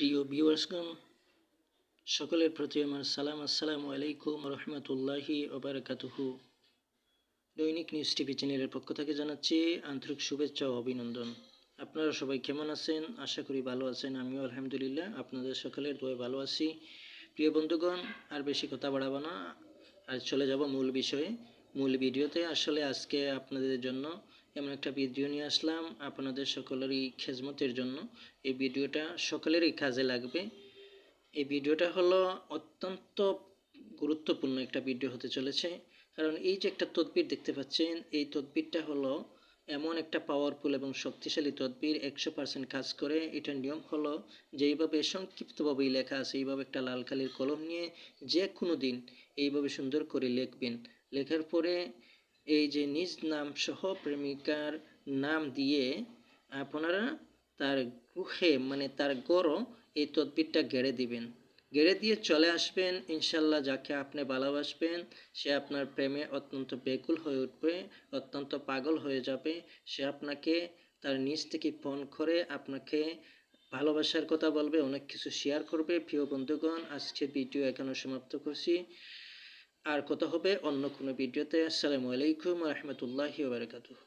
প্রিয় ভিউয়ার্সগণ, সকলের প্রতি আমার সালাম, আসসালামু আলাইকুম রহমতুল্লাহি ওবরাকাতুহু দৈনিক নিউজ টিভি চ্যানেলের পক্ষ থেকে জানাচ্ছি আন্তরিক শুভেচ্ছা ও অভিনন্দন। আপনারা সবাই কেমন আছেন? আশা করি ভালো আছেন, আমিও আলহামদুলিল্লাহ। আপনাদের সকলের দোয়ে ভালো আছি। প্রিয় বন্ধুগণ, আর বেশি কথা বাড়াবো না। আর চলে যাব মূল বিষয়ে। মূল ভিডিওতে আসলে আজকে আপনাদের জন্য এমন একটা ভিডিও নিয়ে আসলাম আপনাদের সকলেরই খেজমতের জন্য। এই ভিডিওটা সকলেরই কাজে লাগবে। এই ভিডিওটা হলো অত্যন্ত গুরুত্বপূর্ণ একটা ভিডিও হতে চলেছে। কারণ এই যে একটা তদবির দেখতে পাচ্ছেন, এই তদবিরটা হলো এমন একটা পাওয়ারফুল এবং শক্তিশালী তদবির, একশো পার্সেন্ট কাজ করে। এটার নিয়ম হলো যেইভাবে সংক্ষিপ্তভাবেই লেখা আছে, এইভাবে একটা লাল কালির কলম নিয়ে যে কোনো দিন এইভাবে সুন্দর করে লিখবেন। লেখার পরে এই যে নিজ নাম সহ প্রেমিকার নাম দিয়ে আপনারা তার গুহে মানে তার গড় এই তদবিরটা গেড়ে দিবেন। গেড়ে দিয়ে চলে আসবেন ইনশাল্লাহ যাকে আপনি ভালোবাসবেন, সে আপনার প্রেমে অত্যন্ত বেকুল হয়ে উঠবে, অত্যন্ত পাগল হয়ে যাবে। সে আপনাকে তার নিজ থেকে ফোন করে আপনাকে ভালোবাসার কথা বলবে, অনেক কিছু শেয়ার করবে। প্রিয় বন্ধুগণ আজকে ভিডিও এখানে সমাপ্ত করছি। আর কথা হবে অন্য কোনো ভিডিওতে। আসসালামু আলাইকুম রহমতুল্লাহি বারকাতুহ।